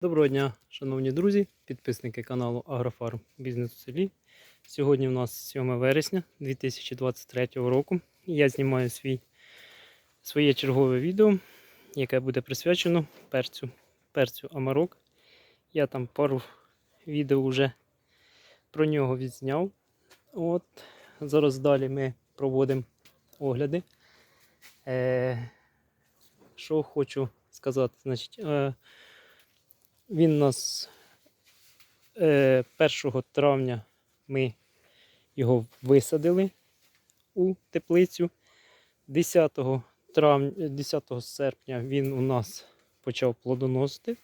Доброго дня, шановні друзі, підписники каналу Агрофарм Бізнес у селі. Сьогодні у нас 7 вересня 2023 року. Я знімаю свій, своє чергове відео, яке буде присвячено перцю, перцю Амарок. Я там пару відео вже про нього відзняв. От, зараз далі ми проводимо огляди. Е, що хочу сказати, значить. Е, він у нас е, 1 травня ми його висадили у теплицю. 10 травня, 10 серпня він у нас почав плодоносити.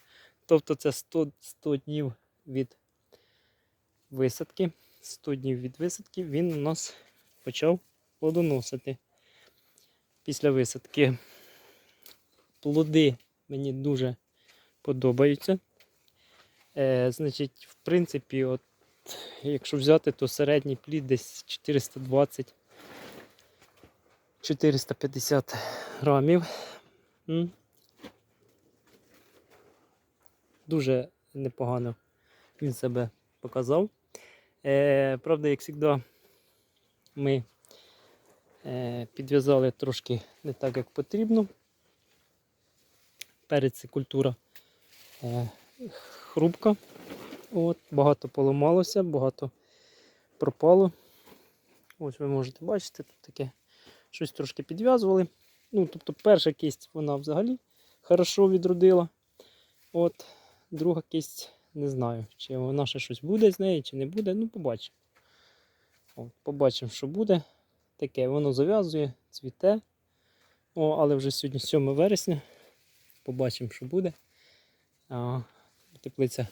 Тобто це 100, 100 днів від висадки. 100 днів від висадки він у нас почав плодоносити після висадки. Плоди мені дуже подобаються. Е, значить, в принципі, от, якщо взяти, то середній плід десь 420 450 грамів. Дуже непогано він себе показав. Е, правда, як завжди, ми е, підв'язали трошки не так, як потрібно. Перець культура е, хрупка. От, Багато поламалося, багато пропало. Ось ви можете бачити, тут таке щось трошки підв'язували. Ну, тобто перша кість вона взагалі хорошо відродила. От, Друга кість не знаю, чи вона ще щось буде з неї, чи не буде. Ну, побачимо. Побачимо, що буде. Таке воно зав'язує, цвіте. О, Але вже сьогодні 7 вересня. Побачимо, що буде. Теплиця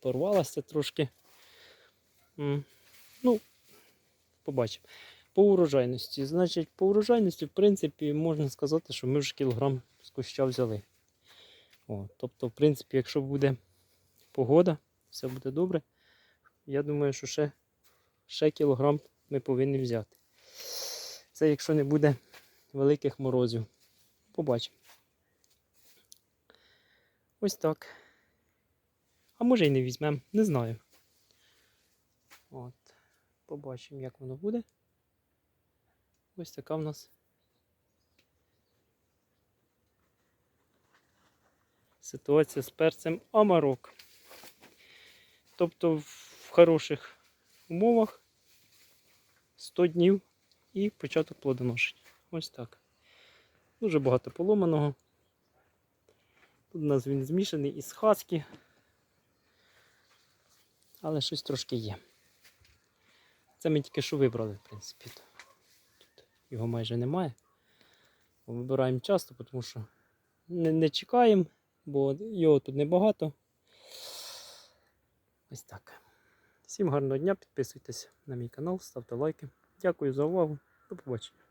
порвалася трошки. Ну, побачимо. По урожайності. Значить, по урожайності, в принципі, можна сказати, що ми вже кілограм з куща взяли. О, тобто, в принципі, якщо буде погода, все буде добре. Я думаю, що ще, ще кілограм ми повинні взяти. Це якщо не буде великих морозів. Побачимо. Ось так. Може й не візьмемо, не знаю. От. Побачимо, як воно буде. Ось така в нас. Ситуація з перцем Амарок. Тобто в хороших умовах 100 днів і початок плодоношення. Ось так. Дуже багато поломаного. Тут у нас він змішаний із хаски, але щось трошки є. Це ми тільки що вибрали, в принципі. Тут його майже немає. Вибираємо часто, тому що не, не чекаємо, бо його тут небагато. Ось так. Всім гарного дня, підписуйтесь на мій канал, ставте лайки. Дякую за увагу. До побачення.